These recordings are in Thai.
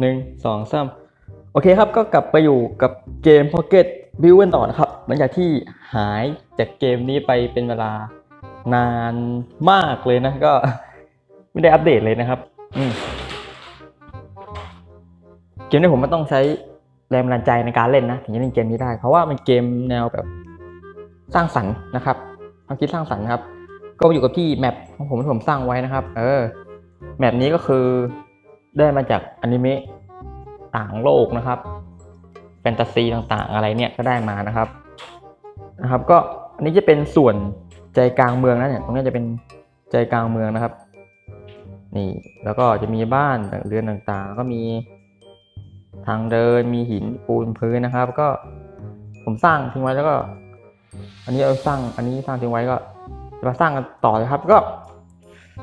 หนึ่งสองสามโอเคครับก็กลับไปอยู่กับเกม Pocket View กันต่อนะครับ หลังจากที่หายจากเกมนี้ไปเป็นเวลานานมากเลยนะก็ไม่ได้อัปเดตเลยนะครับเกมนี้ผมมันต้องใช้แรงบันดาลใจในการเล่นนะถึงจะเล่นเกมนี้ได้ เพราะว่ามันเกมแนวแบบสร้างสรรค์นะครับความคิดสร้างสรรค์นะครับ ก็อยู่กับที่แมปของผมที่ผมสร้างไว้นะครับ เออแมปนี้ก็คือ ได้มาจากอนิเมะต่างโลกนะครับแฟนตาซีต่างๆ อะไรเนี่ยก็ได้มานะครับนะครับ ก็อันนี้จะเป็นส่วนใจกลางเมืองนะเนี่ยตรงนี้จะเป็นใจกลางเมืองนะครับ นี่แล้วก็จะมีบ้านเรือนต่างๆ ก็มีทางเดินมีหินปูนพื้นนะครับ ก็ผมสร้างทิ้งไว้แล้วก็ อันนี้เอาสร้างอันนี้สร้างทิ้งไว้ก็จะมาสร้างกันต่อเลยครับ ก็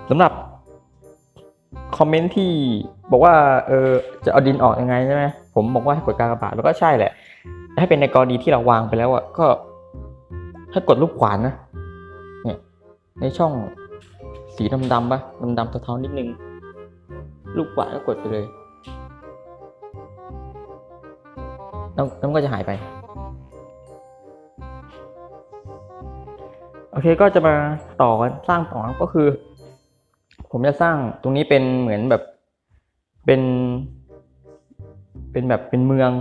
สำหรับ คอมเมนต์ที่บอกว่าเออจะเอาดินออกยังไงใช่ไหมผมบอกว่าให้กดกากบาทแล้วก็ใช่แหละให้เป็นในกรณีที่เราวางไปแล้วอะก็ให้กดรูปขวานนะเนี่ยในช่องสีดำๆปะดำๆเทาๆนิดนึงรูปขวานก็กดไปเลยแล้วมันก็จะหายไป โอเคก็จะมาต่อกันสร้างต่อก็คือ ผมจะสร้างตรงนี้เป็นเหมือนแบบเป็น เป็นแบบเป็นเมือง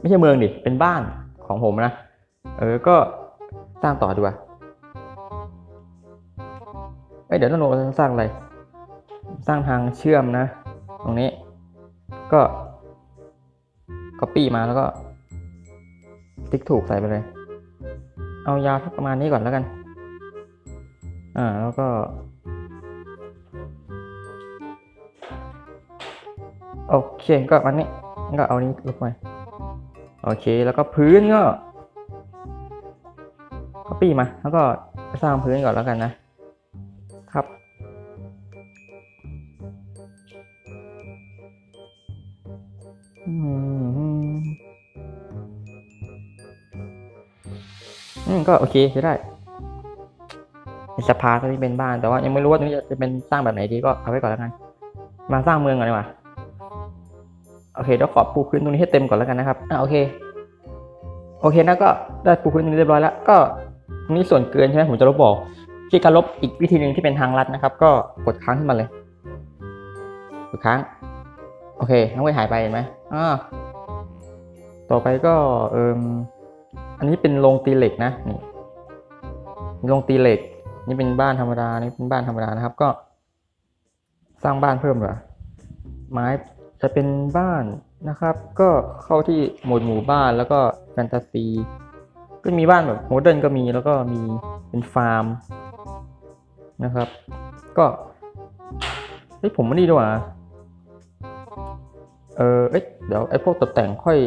ไม่ใช่เมืองดิเป็นบ้านของผมนะ เออก็สร้างต่อดีกว่าเอ้ยเดี๋ยวต้องลงสร้างอะไร สร้างทางเชื่อมนะ ตรงนี้ ก็ copy มาแล้วก็ ติ๊กถูกใส่ไปเลย เอายาวสักประมาณนี้ก่อนแล้วกัน อ่า แล้วก็ โอเคก็อันนี้ก็เอานี้ลบไปโอเคแล้วก็พื้นก็ copy มา แล้วก็สร้างพื้นก่อนแล้วกันนะครับ อืมก็โอเคใช้ได้ในสภาตรงนี้เป็นบ้านแต่ว่ายังไม่รู้ว่าตรงนี้จะเป็นสร้างแบบไหนดีก็เอาไว้ก่อนแล้วกัน มาสร้างเมืองก่อนดีกว่า โอเคเดี๋ยวขอปูพื้นตรงนี้ให้เต็มก่อนแล้วกันนะครับอ่าโอเค โอเคนะก็ได้ปูพื้นตรงนี้เรียบร้อยแล้ว ก็ตรงนี้ส่วนเกินใช่ไหมผมจะลบบอกที่การลบอีกวิธีหนึ่งที่เป็นทางลัดนะครับ ก็กดค้างขึ้นมาเลยกดค้าง โอเคน้องเวหายไปเห็นไหมอ่าต่อไปก็เอิมอันนี้เป็นโรงตีเหล็กนะนี่โรงตีเหล็ก นี่เป็นบ้านธรรมดานี่เป็นบ้านธรรมดานะครับ ก็สร้างบ้านเพิ่มเหรอไม้ จะเป็นบ้านนะครับ ก็เข้าที่หมวดหมู่บ้านแล้วก็แฟนตาซีก็มีบ้านแบบโมเดิร์นก็มีแล้วก็มีเป็นฟาร์มนะครับ ก็เฮ้ยผมไม่ดีด้วยว่ะเออเอ้ยเดี๋ยวไอ้พวกตกแต่งค่อย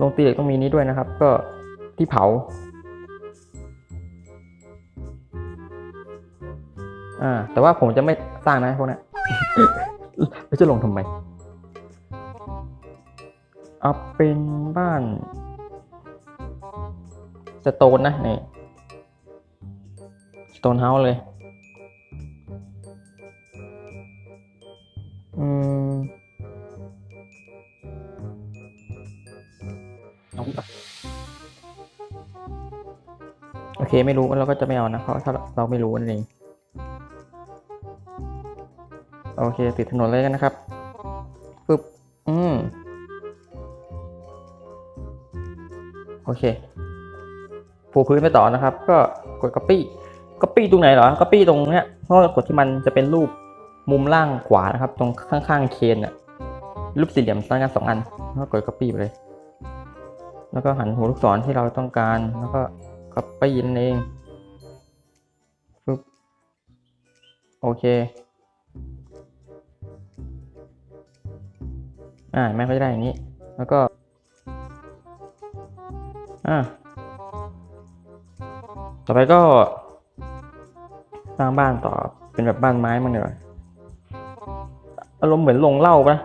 ลงตีเหล็กต้องมีนี้ด้วยนะครับ ก็ที่เผาอ่าแต่ว่าผมจะไม่สร้างนะพวกนี้ แล้วจะลงทำไมเอาเป็นบ้านสโตนนะนี่สโตนเฮาส์เลย อืมเอาไปโอเคไม่รู้เราก็จะไม่เอานะเพราะถ้าเราไม่รู้นั่นเอง โอเค ติดถนนเลยกันนะครับปึ๊บอืมโอเคปูพื้นไปต่อนะครับ ก็กด copy copy ตรงไหนเหรอ copy ตรงเนี้ยเพราะกดที่มันจะเป็นรูปมุมล่างขวานะครับ ตรงข้างๆเคนอะรูปสี่เหลี่ยมซ้อนกันสองอันแล้วก็กด copy ไปเลย แล้วก็หันหัวลูกศรที่เราต้องการแล้วก็ copy นั่นเองปึ๊บโอเค อ่าแม่ก็จะได้อย่างนี้ แล้วก็อ่าต่อไปก็สร้างบ้านต่อเป็นแบบบ้านไม้มั้งเดี๋ยวอารมณ์เหมือนลงเหล้าปะ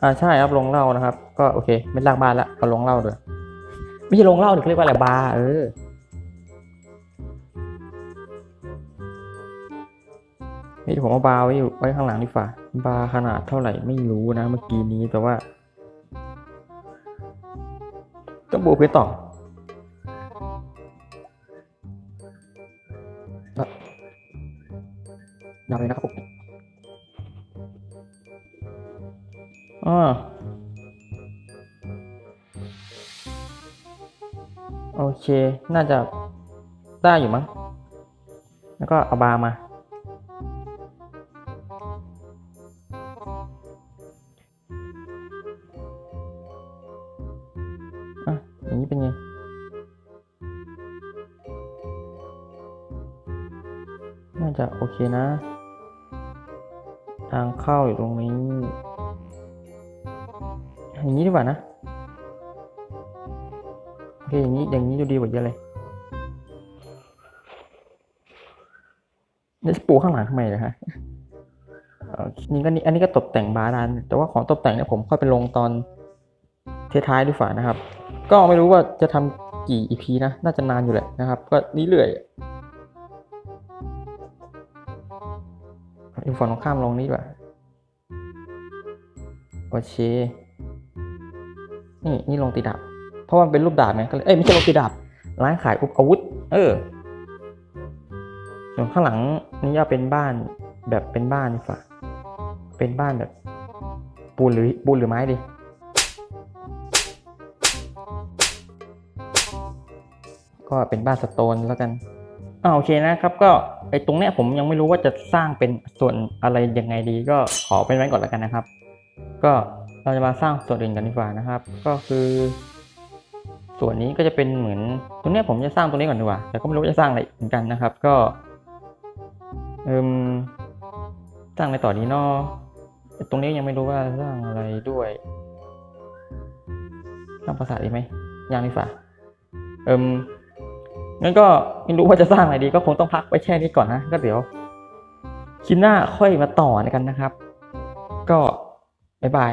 อ่าใช่ครับลงเหล้านะครับ ก็โอเค ไม่สร้างบ้านละเอาลงเหล้าด้วยไม่ใช่ลงเหล้าเขาเรียกว่าอะไรบาร์เออนี่ผมเอาบาร์ไว้อยู่ไว้ข้างหลังดีกว่า บาร์ขนาดเท่าไหร่ไม่รู้นะเมื่อกี้นี้แต่ว่าต้องปูพื้นต่อแบบยาวเลยนะครับผมอ่าโอเค น่าจะได้อยู่มั้ง แล้วก็เอาบาร์มา นี้เป็นไง น่าจะโอเคนะ ทางเข้าอยู่ตรงนี้อย่างนี้ดีกว่านะ โอเค อย่างนี้ อย่างนี้ดูดีกว่าเยอะเลยนี่จะปูข้างหลังทำไมเลยฮะโอเคนี่ก็นี่อันนี้ก็ตกแต่งบาร์ดานแต่ว่าของตกแต่งเนี่ยผมค่อยไปลงตอนท้ายๆดีกว่านะครับ ก็ไม่รู้ว่าจะทำกี่ EP นะ น่าจะนานอยู่แหละนะครับ ก็นี่เรื่อยอีกฝั่งตรงข้ามลงนี่ดีกว่าโอเค นี่ นี่ลงตีดาบ เพราะว่ามันเป็นรูปดาบไงก็เลย เอ้ยไม่ใช่ลงตีดาบ ร้านขายอุปอาวุธ เออ ส่วนข้างหลังนี่จะเป็นบ้านแบบเป็นบ้านดีกว่าเป็นบ้านแบบ ปูนหรือปูนหรือไม้ดี ก็เป็นบ้านสโตนแล้วกันอ่าโอเคนะครับก็ไอตรงเนี้ยผมยังไม่รู้ว่าจะสร้างเป็นส่วนอะไรยังไงดีก็ขอเป็นไว้ก่อนแล้วกันนะครับ ก็เราจะมาสร้างส่วนอื่นกันดีกว่านะครับ ก็คือ ส่วนนี้ก็จะเป็นเหมือนตรงเนี้ยผมจะสร้างตรงนี้ก่อนดีกว่าแต่ก็ไม่รู้จะสร้างอะไรเหมือนกันนะครับ ก็เอิมสร้างในต่อนี้เนาะตรงนี้ยังไม่รู้ว่าสร้างอะไรด้วยสร้างปราสาทดีไหมยังดีกว่าเอิม งั้นก็ไม่รู้ว่าจะสร้างอะไรดีก็คงต้องพักไว้แค่นี้ก่อนนะ ก็เดี๋ยวคลิปหน้าค่อยมาต่อกันนะครับ ก็บ๊ายบาย